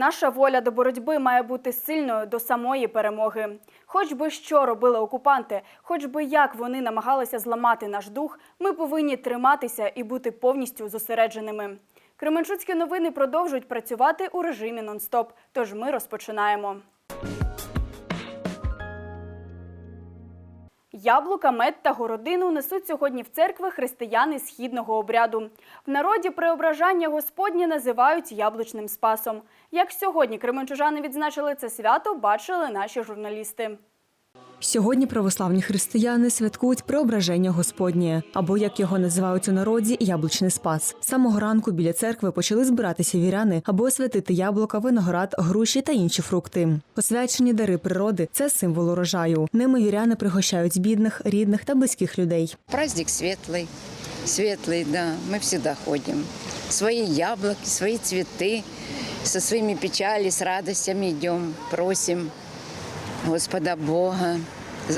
Наша воля до боротьби має бути сильною до самої перемоги. Хоч би що робили окупанти, хоч би як вони намагалися зламати наш дух, ми повинні триматися і бути повністю зосередженими. Кременчуцькі новини продовжують працювати у режимі нон-стоп. Тож ми розпочинаємо. Яблука, мед та городину несуть сьогодні в церкви християни східного обряду. В народі преображання Господнє називають яблучним спасом. Як сьогодні кременчужани відзначили це свято, бачили наші журналісти. Сьогодні православні християни святкують преображення Господнє, або як його називають у народі, яблучний спас. З Самого ранку біля церкви почали збиратися віряни, аби освятити яблука, виноград, груші та інші фрукти. Освячені дари природи це символ урожаю. Ними віряни пригощають бідних, рідних та близьких людей. Праздник светлый, светлый, да, мы всегда ходим. Свои яблоки, свои цветы, со своими печали, с радостями идем, просим Господа Бога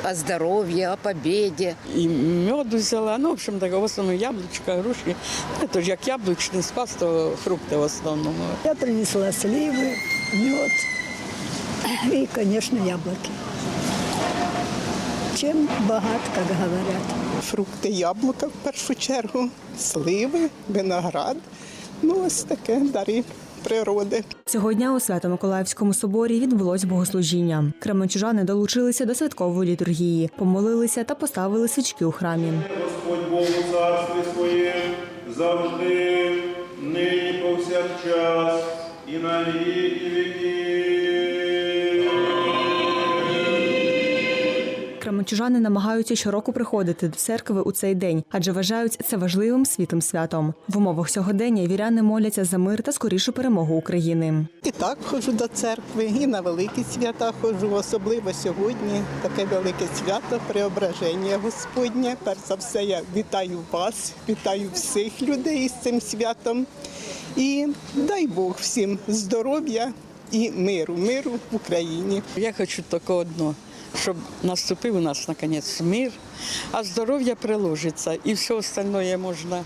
о здоровье, о победе. І меду взяла, ну, в общем, так, в основному яблучка, груші. Ну, то ж як яблучний спас, то фрукти в основному. Я принесла сливы, мед и, конечно, яблоки. Чем богат, как говорят. фрукти, яблука в першу чергу, сливи, виноград. Ну, ось таке дари природи. Цього дня у Свято-Миколаївському соборі відбулось богослужіння. Кременчужани долучилися до святкової літургії, помолилися та поставили свічки у храмі. Господь Бог у царстві своє завжди, нині повсякчас і на віки віків. Кременчужани намагаються щороку приходити до церкви у цей день, адже вважають це важливим світлим святом. В умовах сьогодення віряни моляться за мир та скорішу перемогу України. І так ходжу до церкви, і на великі свята ходжу, особливо сьогодні таке велике свято преображення Господнє. Перш за все, я вітаю вас, вітаю всіх людей з цим святом. І дай Бог всім здоров'я і миру, миру в Україні. Я хочу тільки одно, щоб наступив у нас наконець мир, а здоров'я приложиться, і все остальное можна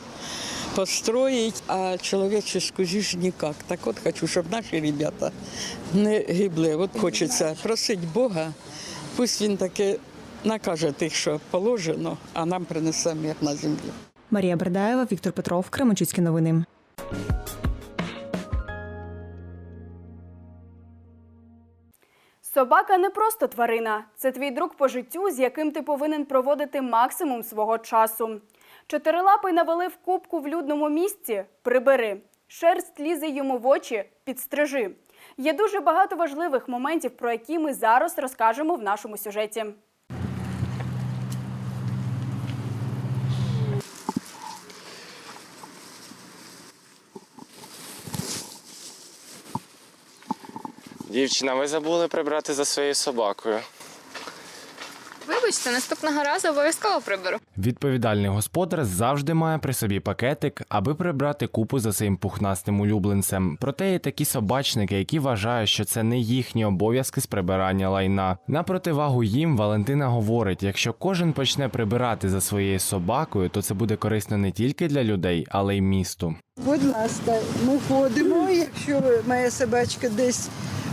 построить, а человеческую жизнь никак. Так от хочу, щоб наші ребята не гибли. От хочеться просить Бога, пусть він таки накаже тих, що положено, а нам принесе мир на землю. Марія Бердаєва, Віктор Петров, Кременчуцькі новини. Собака не просто тварина, це твій друг по життю, з яким ти повинен проводити максимум свого часу. Чотирилапий навалив кубку в людному місці прибери. Шерсть лізе йому в очі підстрижи. Є дуже багато важливих моментів, про які ми зараз розкажемо в нашому сюжеті. Дівчина, ви забули прибрати за своєю собакою. Вибачте, наступного разу обов'язково приберу. Відповідальний господар завжди має при собі пакетик, аби прибрати купу за своїм пухнастим улюбленцем. Проте є такі собачники, які вважають, що це не їхні обов'язки з прибирання лайна. На противагу їм Валентина говорить: якщо кожен почне прибирати за своєю собакою, то це буде корисно не тільки для людей, але й місту. Будь ласка, ми ходимо. Якщо моя собачка десь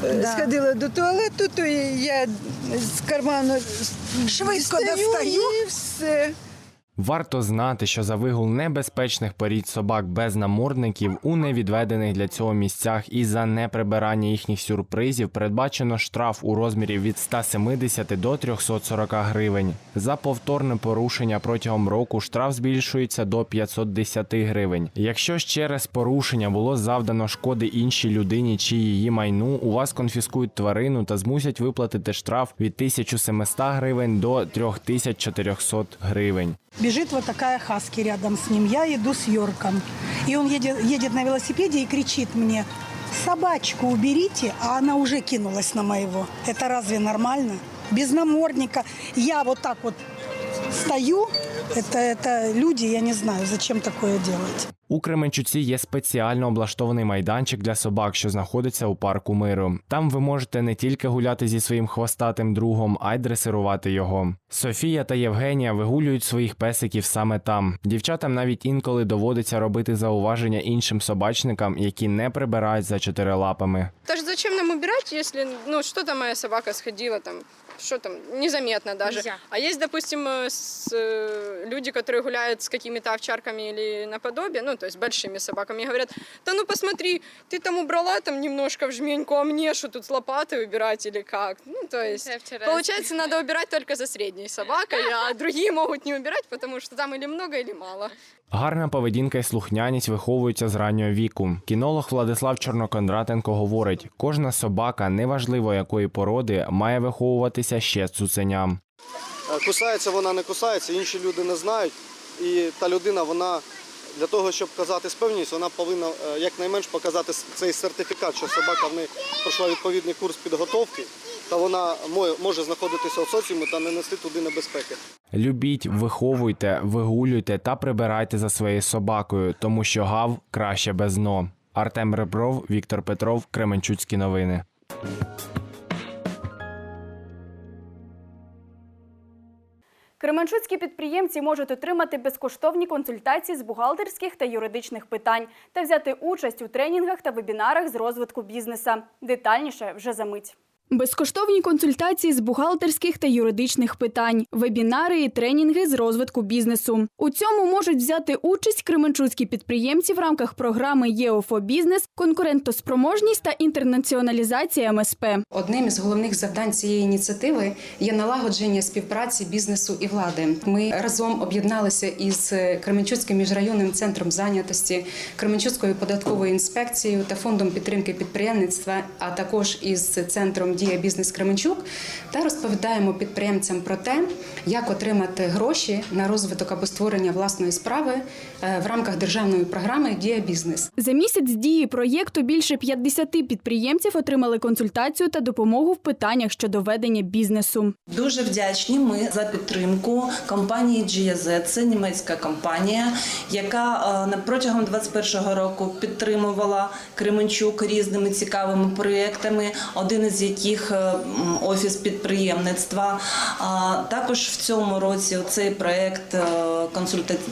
е, сходила до туалету, то я з карману швидко достаю і все. Варто знати, що за вигул небезпечних порід собак без намордників у невідведених для цього місцях і за неприбирання їхніх сюрпризів передбачено штраф у розмірі від 170 до 340 гривень. За повторне порушення протягом року штраф збільшується до 510 гривень. Якщо ж через порушення було завдано шкоди іншій людині чи її майну, у вас конфіскують тварину та змусять виплатити штраф від 1700 гривень до 3400 гривень. Бежит вот такая хаски рядом с ним. Я иду с Йорком. И он едет, едет на велосипеде и кричит мне, собачку уберите, а она уже кинулась на моего. Это разве нормально? Без намордника. Я вот так вот стою, Это, это люди, я не знаю, зачем такое делать. У Кременчуці є спеціально облаштований майданчик для собак, що знаходиться у парку миру. Там ви можете не тільки гуляти зі своїм хвостатим другом, а й дресирувати його. Софія та Євгенія вигулюють своїх песиків саме там. Дівчатам навіть інколи доводиться робити зауваження іншим собачникам, які не прибирають за чотирилапами. Та ж зачем нам убирать, если, ну, что-то моя собака сходила там, что там, незаметно даже. А есть, допустим, э, с, э, люди, которые гуляют с какими-то овчарками или наподобие, ну, то есть большими собаками, и говорят, да ну посмотри, ты там убрала там немножко в жменьку, а мне что тут с лопатой убирать или как? Ну, то есть, получается, надо убирать только за средней собакой, а другие могут не убирать, потому что там или много, или мало. Гарна поведінка і слухняність виховуються з раннього віку. Кінолог Владислав Чорнокондратенко говорить: кожна собака, неважливо якої породи, має виховуватися ще з цуценям. Е, Кусається вона, не кусається, інші люди не знають. І та людина, вона для того, щоб казати певність, вона повинна е, якнайменш показати цей сертифікат, що собака в неї пройшла відповідний курс підготовки, та вона може знаходитися у соціумі та не нести туди небезпеки. Любіть, виховуйте, вигулюйте та прибирайте за своєю собакою, тому що гав краще без дно. Артем Ребров, Віктор Петров, Кременчуцькі новини. Кременчуцькі підприємці можуть отримати безкоштовні консультації з бухгалтерських та юридичних питань та взяти участь у тренінгах та вебінарах з розвитку бізнеса. Детальніше вже за мить. Безкоштовні консультації з бухгалтерських та юридичних питань, вебінари і тренінги з розвитку бізнесу. У цьому можуть взяти участь кременчуцькі підприємці в рамках програми ЄОФО Бізнес, конкурентоспроможність та інтернаціоналізація МСП. Одним із головних завдань цієї ініціативи є налагодження співпраці бізнесу і влади. Ми разом об'єдналися із Кременчуцьким міжрайонним центром зайнятості, Кременчуцькою податковою інспекцією та фондом підтримки підприємництва, а також із центром Дія бізнес Кременчук та розповідаємо підприємцям про те, як отримати гроші на розвиток або створення власної справи е, в рамках державної програми Дія бізнес. За місяць дії проєкту більше 50 підприємців отримали консультацію та допомогу в питаннях щодо ведення бізнесу. Дуже вдячні ми за підтримку компанії GIZ. Це німецька компанія, яка е, на протягом 2021 року підтримувала Кременчук різними цікавими проєктами. Один із яких е, офіс підприємництва. А також в цьому році цей проект е,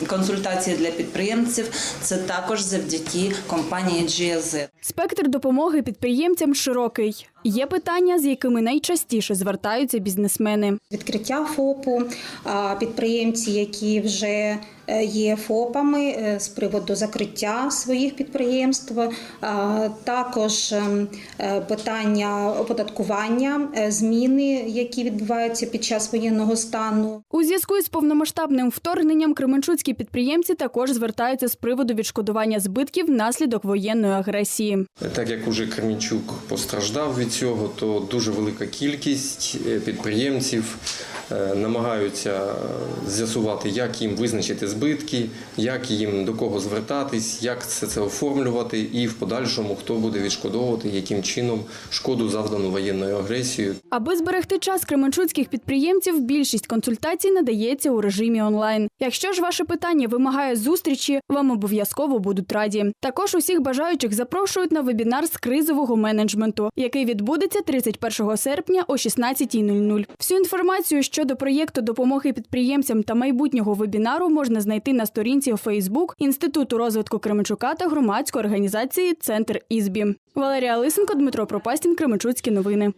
консультації для підприємців. Це також завдяки компанії GZ. Спектр допомоги підприємцям широкий. Є питання, з якими найчастіше звертаються бізнесмени. відкриття ФОПу, а, підприємці, які вже е, є ФОПами е, з приводу закриття своїх підприємств, а, також ем, е, питання оподаткування, зміни, які відбуваються під час воєнного стану. У зв'язку із повномасштабним вторгненням кременчуцькі підприємці також звертаються з приводу відшкодування збитків внаслідок воєнної агресії. Так як уже Кремінчук постраждав від цього, то дуже велика кількість е, підприємців намагаються з'ясувати, як їм визначити збитки, як їм до кого звертатись, як це, це оформлювати, і в подальшому хто буде відшкодовувати, яким чином шкоду завдану воєнною агресією. Аби зберегти час кременчуцьких підприємців, більшість консультацій надається у режимі онлайн. Якщо ж ваше питання вимагає зустрічі, вам обов'язково будуть раді. Також усіх бажаючих запрошують на вебінар з кризового менеджменту, який відбудеться 31 серпня о 16.00. Всю інформацію щодо проєкту допомоги підприємцям та майбутнього вебінару можна знайти на сторінці у Фейсбук Інституту розвитку Кременчука та громадської організації Центр Ізбі. Валерія Лисенко, Дмитро Пропастін, Кременчуцькі новини.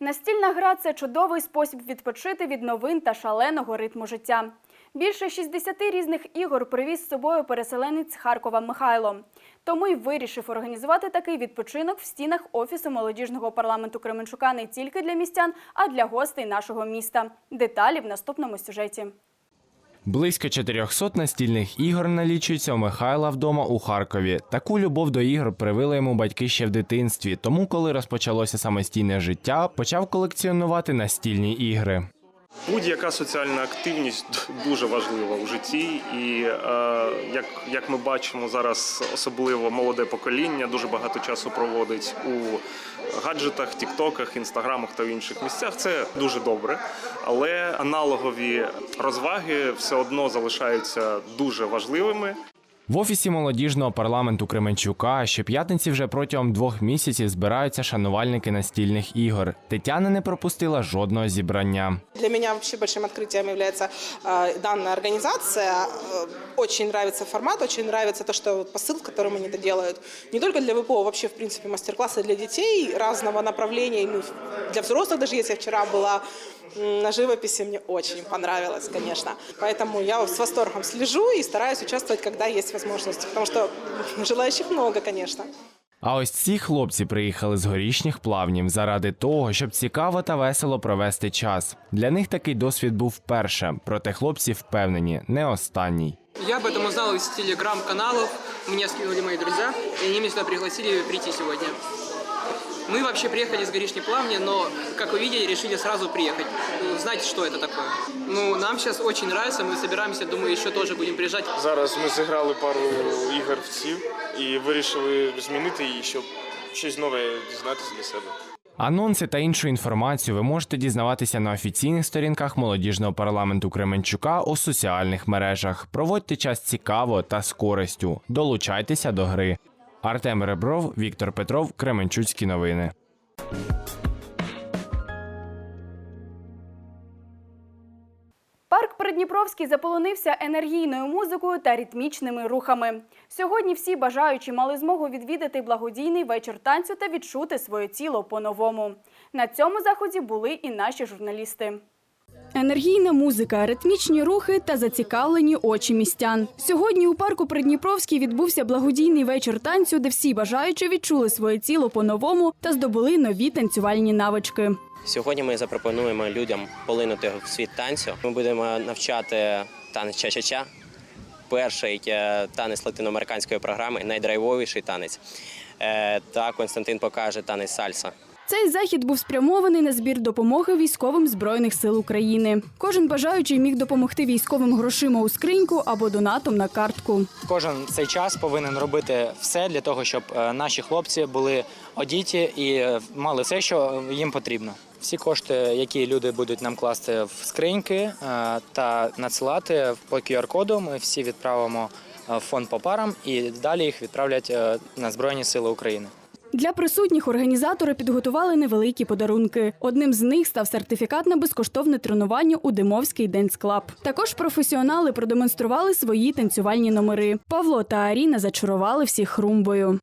Настільна гра це чудовий спосіб відпочити від новин та шаленого ритму життя. Більше 60 різних ігор привіз з собою переселенець Харкова Михайло. Тому й вирішив організувати такий відпочинок в стінах Офісу молодіжного парламенту Кременчука не тільки для містян, а для гостей нашого міста. Деталі в наступному сюжеті. Близько 400 настільних ігор налічується у Михайла вдома у Харкові. Таку любов до ігор привили йому батьки ще в дитинстві. Тому, коли розпочалося самостійне життя, почав колекціонувати настільні ігри. Будь-яка соціальна активність дуже важлива у житті, і е, як, як ми бачимо зараз, особливо молоде покоління дуже багато часу проводить у гаджетах, тіктоках, інстаграмах та в інших місцях. Це дуже добре, але аналогові розваги все одно залишаються дуже важливими. В офісі молодіжного парламенту Кременчука щоп'ятниці вже протягом двох місяців збираються шанувальники настільних ігор. Тетяна не пропустила жодного зібрання. Для меня вообще большим открытием является э, данная организация. Э, Очень нравится формат, очень нравится то, что вот посыл, которым они это делают. Не только для ВПО, вообще, в принципе, мастер-классы для детей разного направления. И, ну, для взрослых даже есть. Я вчера была м, на живописи, мне очень понравилось, конечно. Поэтому я с восторгом слежу и стараюсь участвовать, когда есть возможность. Потому что желающих много, конечно. А ось ці хлопці приїхали з горішніх плавнів заради того, щоб цікаво та весело провести час. Для них такий досвід був вперше, проте хлопці впевнені, не останній. Я об этом узнал из телеграм-каналов, мне скинули мои друзья, и они меня сюда пригласили прийти сегодня. Мы вообще приехали с Горишней Плавни, но, как вы видели, решили сразу приехать, узнать, что это такое. Ну, нам сейчас очень нравится, мы собираемся, думаю, еще тоже будем приезжать. Зараз ми зіграли пару ігор в ці і вирішили змінити її, щоб щось нове дізнатися для себе. Анонси та іншу інформацію ви можете дізнаватися на офіційних сторінках молодіжного парламенту Кременчука у соціальних мережах. Проводьте час цікаво та з користю. Долучайтеся до гри. Артем Ребров, Віктор Петров, Кременчуцькі новини. Парк Придніпровський заполонився енергійною музикою та ритмічними рухами. Сьогодні всі бажаючі мали змогу відвідати благодійний вечір танцю та відчути своє тіло по-новому. На цьому заході були і наші журналісти. Енергійна музика, ритмічні рухи та зацікавлені очі містян. Сьогодні у парку Придніпровський відбувся благодійний вечір танцю, де всі бажаючі відчули своє тіло по-новому та здобули нові танцювальні навички. Сьогодні ми запропонуємо людям полинути в світ танцю. Ми будемо навчати танець ча-ча-ча. Перший е, танець латиноамериканської програми, найдрайвовіший танець. Е, Та Константин покаже танець сальса. Цей захід був спрямований на збір допомоги військовим збройних сил України. Кожен бажаючий міг допомогти військовим грошима у скриньку або донатом на картку. Кожен цей час повинен робити все для того, щоб е, наші хлопці були одіті і е, мали все, що їм потрібно. Всі кошти, які люди будуть нам класти в скриньки е, та надсилати по QR-коду, ми всі відправимо в фонд по парам і далі їх відправлять на Збройні Сили України. Для присутніх організатори підготували невеликі подарунки. Одним з них став сертифікат на безкоштовне тренування у Димовський Денс Клаб. Також професіонали продемонстрували свої танцювальні номери. Павло та Аріна зачарували всіх румбою.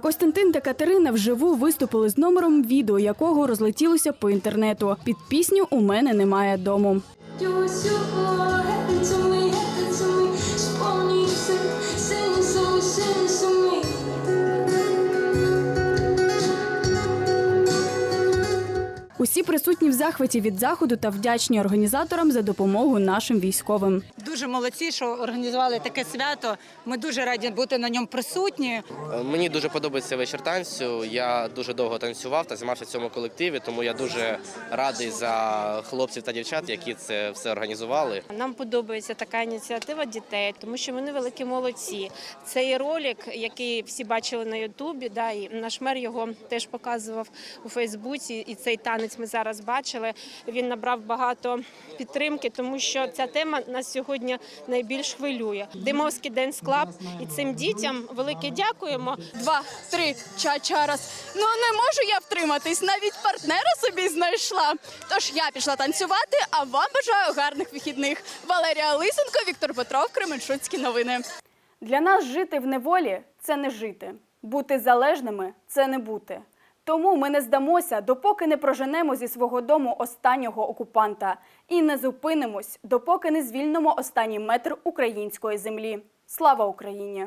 Костянтин та Катерина вживу виступили з номером відео, якого розлетілося по інтернету. Під пісню У мене немає дому. Усі присутні в захваті від заходу та вдячні організаторам за допомогу нашим військовим. Дуже молодці, що організували таке свято. Ми дуже раді бути на ньому присутні. Мені дуже подобається вечір танцю. Я дуже довго танцював та займався в цьому колективі, тому я дуже радий за хлопців та дівчат, які це все організували. Нам подобається така ініціатива дітей, тому що вони великі молодці. Цей ролик, який всі бачили на Ютубі, да, і наш мер його теж показував у Фейсбуці. І цей танець ми зараз бачили. Він набрав багато підтримки, тому що ця тема нас сьогодні найбільш хвилює. Димовський Денс Клаб і цим дітям велике дякуємо. Два, три, ча-ча раз. Ну не можу я втриматись, навіть партнера собі знайшла. Тож я пішла танцювати, а вам бажаю гарних вихідних. Валерія Лисенко, Віктор Петров, Кременчуцькі новини. Для нас жити в неволі це не жити. Бути залежними це не бути. Тому ми не здамося, допоки не проженемо зі свого дому останнього окупанта, і не зупинимось, допоки не звільнимо останній метр української землі. Слава Україні!